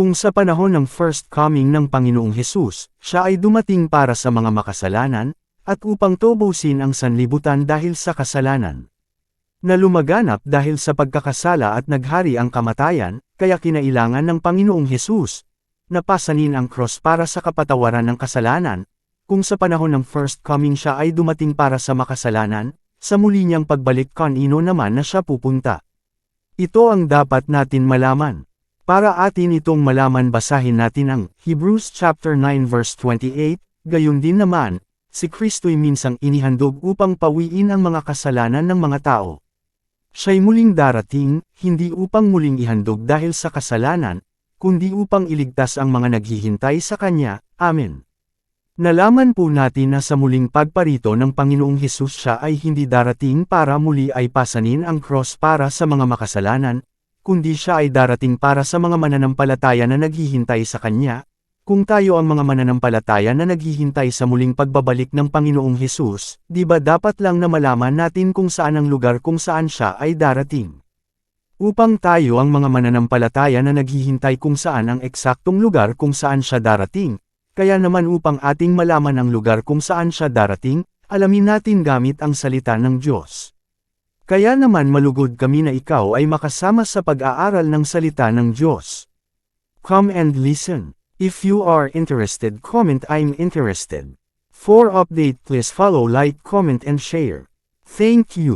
Kung sa panahon ng first coming ng Panginoong Hesus, siya ay dumating para sa mga makasalanan, at upang tubusin ang sanlibutan dahil sa kasalanan. Na lumaganap dahil sa pagkakasala at naghari ang kamatayan, kaya kinailangan ng Panginoong Hesus, na pasanin ang cross para sa kapatawaran ng kasalanan, kung sa panahon ng first coming siya ay dumating para sa makasalanan, sa muli niyang pagbalik kanino naman na siya pupunta. Ito ang dapat natin malaman. Para atin itong malaman basahin natin ang Hebrews chapter 9 verse 28, gayon din naman, si Kristo'y minsang inihandog upang pawiin ang mga kasalanan ng mga tao. Siya'y muling darating, hindi upang muling ihandog dahil sa kasalanan, kundi upang iligtas ang mga naghihintay sa Kanya. Amen. Nalaman po natin na sa muling pagparito ng Panginoong Hesus siya ay hindi darating para muli ay pasanin ang cross para sa mga makasalanan, kundi siya ay darating para sa mga mananampalataya na naghihintay sa Kanya. Kung tayo ang mga mananampalataya na naghihintay sa muling pagbabalik ng Panginoong Hesus, di ba dapat lang na malaman natin kung saan ang lugar kung saan siya ay darating? Upang tayo ang mga mananampalataya na naghihintay kung saan ang eksaktong lugar kung saan siya darating, kaya naman upang ating malaman ang lugar kung saan siya darating, alamin natin gamit ang salita ng Diyos. Kaya naman malugod kami na ikaw ay makasama sa pag-aaral ng salita ng Diyos. Come and listen. If you are interested comment I'm interested. For update please follow like comment and share. Thank you.